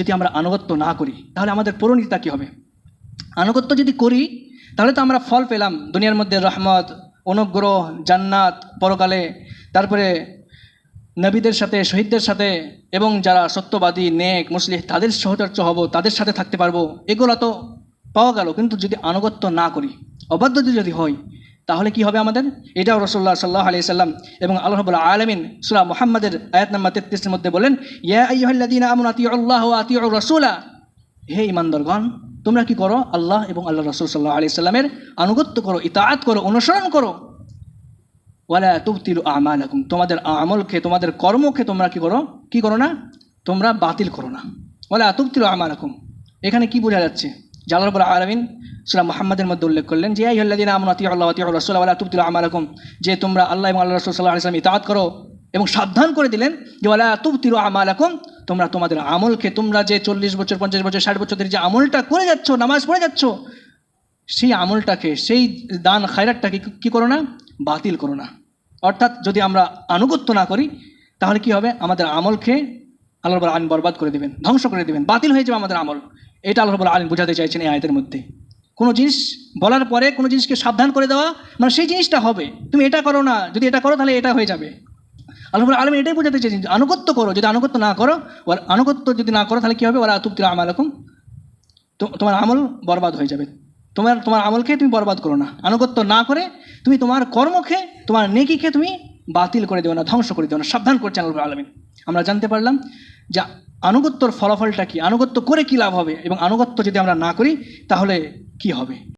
যদি আমরা আনুগত্য না করি, তাহলে আমাদের পরিণতিটা কী হবে? আনুগত্য যদি করি, তাহলে তো আমরা ফল পেলাম। দুনিয়ার মধ্যে রহমত, অনুগ্রহ, জান্নাত, পরকালে, তারপরে নবীদের সাথে, শহীদদের সাথে, এবং যারা সত্যবাদী, নেক মুসলিম তাদের সহচর্য হব, তাদের সাথে থাকতে পারব, এগুলো তো পাওয়া গেল। কিন্তু যদি আনুগত্য না করি অবাধ্য যদি হয় তাহলে কি হবে আমাদের? এটাও রসল্লাহ সাল্লাহ আলি সাল্লাম এবং আল্লাহ রবুল্লাহ আলমিন সুরা মোহাম্মদের আয়াত নাম্বার তেত্রিশের মধ্যে বলেন, ইয়া আল্লাহ রসুলা হে ইমানদারগণ তোমরা কি করো? আল্লাহ এবং আল্লাহ রসুল সাল্লাহ আলি সাল্লামের আনুগত্য করো, ইতাআত করো, অনুসরণ করো। ওয়ালা তুবতিলু আমালাকুম, তোমাদের আমলকে, তোমাদের কর্মকে তোমরা কি করো? কি করো না? তোমরা বাতিল করো না। ওয়ালা তুবতিলু আমালাকুম। এখানে কি বোঝা যাচ্ছে? জালাল রব্বুল আলামিন সূরা মুহাম্মাদের মধ্যে উল্লেখ করলেন যে আতিউ আল্লাহ যে, তোমরা আল্লাহ এবং আল্লাহ রাসূল সাল্লাল্লাহু আলাইহি ওয়াসাল্লাম ইতাআত করো এবং সাবধান করে দিলেন যে, ওয়ালা তুবতিলু আমালাকুম। তোমরা তোমাদের আমলকে, তোমরা যে চল্লিশ বছর, পঞ্চাশ বছর, ষাট বছর ধরে যে আমলটা করে যাচ্ছ, নামাজ পড়ে যাচ্ছ, সেই আমলটাকে, সেই দান খায়রাতটাকে কি- করো না? বাতিল করো না। অর্থাৎ যদি আমরা আনুগত্য না করি, তাহলে কি হবে? আমাদের আমলকে আল্লাহ আলীন বরবাদ করে দেবেন, ধ্বংস করে দেবেন, বাতিল হয়ে যাবে আমাদের আমল। এটা আল্লাহ আলীন বোঝাতে চাইছেন এই আয়তের মধ্যে। কোনো জিনিস বলার পরে কোনো জিনিসকে সাবধান করে দেওয়া মানে সেই জিনিসটা হবে। তুমি এটা করো না, যদি এটা করো তাহলে এটা হয়ে যাবে। আল্লাহ আলম এটাই বোঝাতে চাইছেন আনুগত্য করো, যদি আনুগত্য না করো ওর আনুগত্য যদি না করো তাহলে কী হবে? ওরা আতুপ্তির আমালকুম। তো- তোমার আমল বরবাদ হয়ে যাবে। তোমার তোমার আমলকে তুমি বরবাদ করো না। আনুগত্য না করে তুমি তোমার কর্মকে তোমার নেকিকে তুমি বাতিল করে দেও না, ধ্বংস করে দেও না। সাবধান করছেন আল্লাহ আলমিন। আমরা জানতে পারলাম যে আনুগত্যর ফলাফলটা কি? আনুগত্য করে কি লাভ হবে? এবং আনুগত্য যদি আমরা না করি, তাহলে কি হবে?